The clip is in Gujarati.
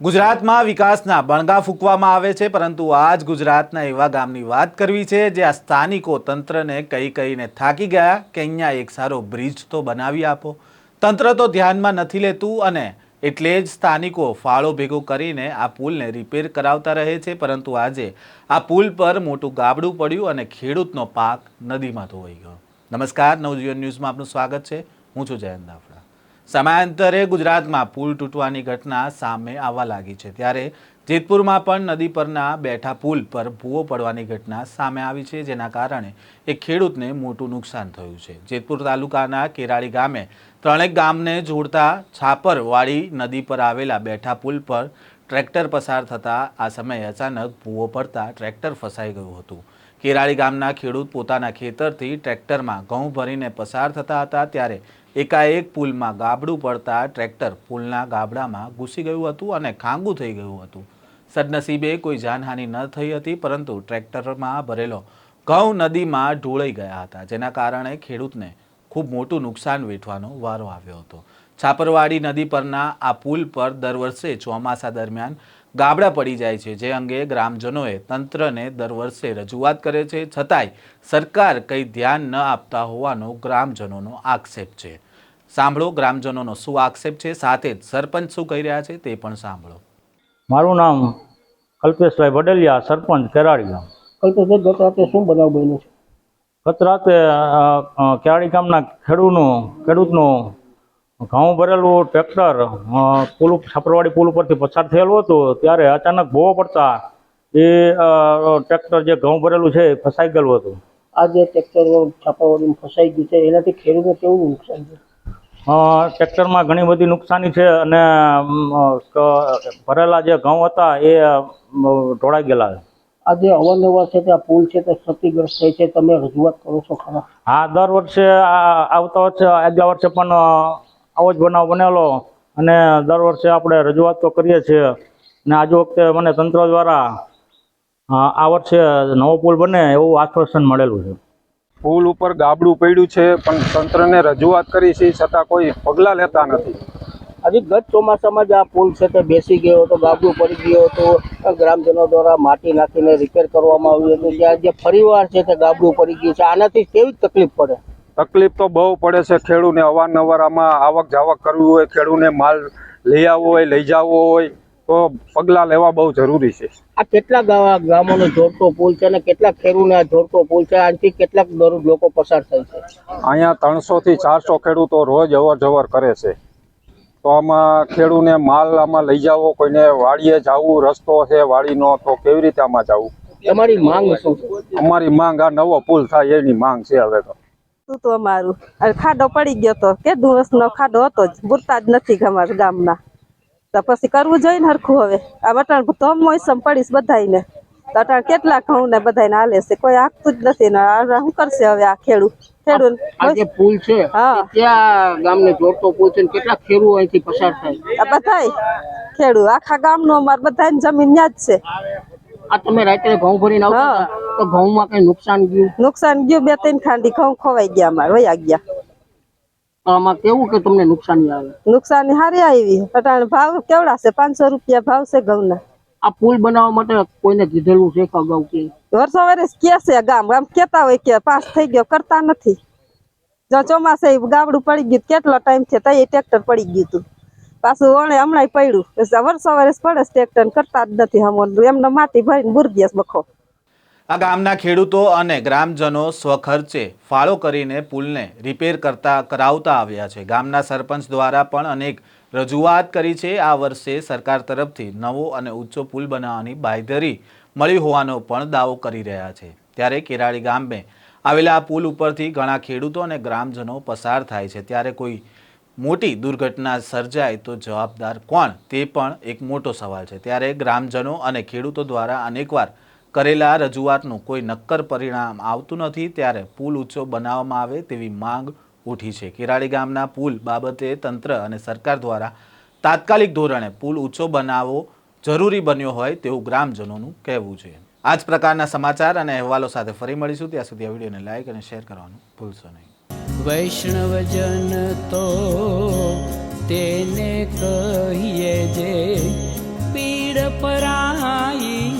ગુજરાતમાં વિકાસના બણગા ફૂંકવામાં આવે છે, પરંતુ આ જ ગુજરાતના એવા ગામની વાત કરવી છે, જે આ સ્થાનિકો તંત્રને કહી કહીને થાકી ગયા કે અહીંયા એક સારો બ્રિજ તો બનાવી આપો. તંત્ર તો ધ્યાનમાં નથી લેતું અને એટલે જ સ્થાનિકો ફાળો ભેગો કરીને આ પુલને રિપેર કરાવતા રહે છે, પરંતુ આજે આ પુલ પર મોટું ગાબડું પડ્યું અને ખેડૂતનો પાક નદીમાં ધોવાઈ ગયો. નમસ્કાર, નવજીવન ન્યૂઝમાં આપનું સ્વાગત છે. હું છું જયંત દાફડા. સમયાંતરે ગુજરાતમાં પુલ તૂટવાની ઘટના સામે આવવા લાગી છે. ત્યારે જેતપુરમાં પણ નદી પરના બેઠા પુલ પર ભૂવો પડવાની ઘટના સામે આવી છે, જેના કારણે એક ખેડૂતને મોટું નુકસાન થયું છે. જેતપુર તાલુકાના કેરાળી ગામે ત્રણેક ગામને જોડતા છાપરવાળી નદી પર આવેલા બેઠા પુલ પર ટ્રેક્ટર પસાર થતાં આ સમયે અચાનક ભૂવો પડતા ટ્રેક્ટર ફસાઈ ગયું હતું. કેરાળી ગામના ખેડૂત પોતાના ખેતરથી ટ્રેક્ટરમાં ઘઉં ભરીને પસાર થતા હતા ત્યારે એકાએક પુલમાં ગાબડું પડતા ટ્રેક્ટર પુલના ગાબડામાં ઘૂસી ગયું હતું અને ખાંગું થઈ ગયું હતું. સદનસીબે કોઈ જાનહાનિ ન થઈ હતી, પરંતુ ટ્રેક્ટરમાં ભરેલો ઘઉં નદીમાં ઢોળાઈ ગયા હતા, જેના કારણે ખેડૂતને ખૂબ મોટું નુકસાન વેઠવાનો વારો આવ્યો હતો. છાપરવાડી નદી પરના આ પુલ પર દર વર્ષે ચોમાસા દરમિયાન ગાબડા પડી જાય છે જે અંગે ગ્રામજનોએ તંત્રને દર વર્ષે રજૂઆત કરે છે. છતાંય સરકાર કંઈ ધ્યાન ન આપતા હોવાનો ગ્રામજનોનો આક્ષેપ છે. સાંભળો ગ્રામજનોનો શું આક્ષેપ છે સાથે જ સરપંચ શું કહી રહ્યા છે તે પણ સાંભળો. મારું નામ કલ્પેશભાઈ વડેલિયા સરપંચ કેરાળી ગામ. કલ્પેશભાઈ ગત રાતે શું બનાવ બન્યો છે? ગત રાતે કેરાળી ગામના ખેડૂતનું ખેડૂતનું ઘઉં ભરેલું ટ્રેક્ટર પુલ છાપરવાડી પુલ ઉપરથી પસાર થયેલું હતું ત્યારે અચાનક ભોવો પડતા એ ટ્રેક્ટર જે ઘઉં ભરેલું છે એ ફસાઈ ગયેલું હતું. આ જે ટ્રેક્ટર છાપાવાડીમાં ફસાઈ ગયું છે એનાથી ખેડૂતને કેવું નુકસાન છે? ટ્રેક્ટરમાં ઘણી બધી નુકસાની છે અને ભરેલા જે ઘઉં હતા એ ઢોળાઈ ગયેલા છે. આ જે અવારનવાર છે તે આ પુલ છે તે ક્ષતિગ્રસ્ત થાય છે તમે રજૂઆત કરો છો ખરા? હા દર વર્ષે આવતા વર્ષે આગલા વર્ષે પણ આવો જ બનાવ બનેલો. અને દર વર્ષે આપણે રજૂઆત તો કરીએ છીએ. અને આજ વખતે મને તંત્ર દ્વારા આ વર્ષે નવો પુલ બને એવું આશ્વાસન મળેલું છે. પુલ ઉપર ગાબડું પડ્યું છે પણ તંત્રને રજૂઆત કરી છે છતાં કોઈ પગલાં લેતા નથી. હજી ગત ચોમાસામાં જ આ પુલ છે તે બેસી ગયો હતો ગાબડું પડી ગયો હતો. ગ્રામજનો દ્વારા માટી નાખીને રિપેર કરવામાં આવ્યું હતું. ત્યાં જે ફરીવાર છે તે ગાબડું પડી ગયું છે. આનાથી કેવી તકલીફ પડે? તકલીફ તો બહુ પડે છે ખેડૂને. અવારનવાર આમાં આવક જાવક કરવી હોય ખેડૂને માલ લઈ આવવો હોય લઈ જવો હોય તો પગલાં લેવા બહુ જરૂરી છે. આ કેટલા ગામોનો જોડતો પુલ છે અને કેટલા ખેડૂને આ જોડતો પુલ છે? આનાથી કેટલાક દરરોજ લોકો પસાર થાય છે? અહીંયા ત્રણસોથી ચારસો ખેડૂતો રોજ અવર જવર કરે છે. તો આમાં ખેડૂને માલ આમાં લઈ જવો કોઈને વાડીએ જવું રસ્તો છે વાડીનો તો કેવી રીતે આમાં જવું? તમારી માંગ શું અમારી માંગ આ નવો પુલ થાય એની માંગ છે હવે તો. હતું તો અમારું ખાડો પડી ગયો તો કે દિવસનો ખાડો હતો જ. બુરતા જ નથી અમારા ગામના. તો પછી કરવું જોઈએ ને હરખું હવે. આ વટાણ ધોમ મોસમ પડીશ બધાને તો અટાણ કેટલા ઘઉં ને બધાને હાલે છે? કોઈ આખતું જ નથી ને. શું કરશે હવે આ ખેડૂત? ખેડૂત જે પુલ છે હા. તે ગામને જોડતો પુલ છે કેટલા ખેડૂતો અહીંથી પસાર થાય. આ બધાય ખેડૂત. આખા ગામનું અમારે બધાની જમીન ન્યા જ છે. આ તમે રાત્રે ઘઉં ભરીને આવતા. હતા, તો ઘઉંમાં કઈ નુકસાન ગયું? નુકસાન ગયું બે ત્રણ ખાંડી ઘઉં ખોવાઈ ગયા અમારે વયા ગયા. આમાં કેવું કે તમને નુકસાની આવે? નુકસાની હારી આવી. અટાણ ભાવ કેવડા છે? પાંચસો રૂપિયા ભાવ છે ઘઉંના. આ પુલ બનાવવા માટે કોઈને કીધેલું છે કે અગાઉ કે? વર્ષો વર્ષ કે છે ગામ. ગામ કેતા હોય કે પાસ થઈ ગયો કરતા નથી. જો ચોમાસે ગાબડું પડી ગયું કેટલો ટાઈમ છે તઈ ટ્રેક્ટર પડી ગયું હતું. પાછું વણે હમણાં પડ્યું. વર્ષો વર્ષ પડે ટ્રેક્ટર કરતા જ નથી હમણાં. એમને માટી ભરીને બુરગીસ બખો. આ ગામના ખેડૂતો અને ગ્રામજનો સ્વખર્ચે ફાળો કરીને પુલને રિપેર કરતા કરાવતા આવ્યા છે. ગામના સરપંચ દ્વારા પણ અનેક રજૂઆત કરી છે. આ વર્ષે સરકાર તરફથી નવો અને ઊંચો પુલ બનાવવાની બાંયધરી મળી હોવાનો પણ દાવો કરી રહ્યા છે. ત્યારે કેરાળી ગામે આવેલા આ પુલ ઉપરથી ઘણા ખેડૂતો અને ગ્રામજનો પસાર થાય છે. ત્યારે કોઈ મોટી દુર્ઘટના સર્જાય તો જવાબદાર કોણ? તે પણ એક મોટો સવાલ છે. ત્યારે ગ્રામજનો અને ખેડૂતો દ્વારા અનેકવાર કરેલા રજૂઆતનું કોઈ નક્કર પરિણામ આવતું નથી ત્યારે પુલ ઊંચો બનાવવામાં આવે તેવી માંગ ઉઠી છે. કિરાળી ગામના પુલ બાબતે તંત્ર અને સરકાર દ્વારા તાત્કાલિક ધોરણે પુલ ઊંચો બનાવવો જરૂરી બન્યો હોય તેવું ગ્રામજનોનું કહેવું છે. આ જ પ્રકારના સમાચાર અને અહેવાલો સાથે ફરી મળીશું. ત્યાં સુધી આ વિડીયોને લાઇક અને શેર કરવાનું ભૂલશો નહીં. વૈષ્ણવજન તો તેને કહીએ જે પરાઈ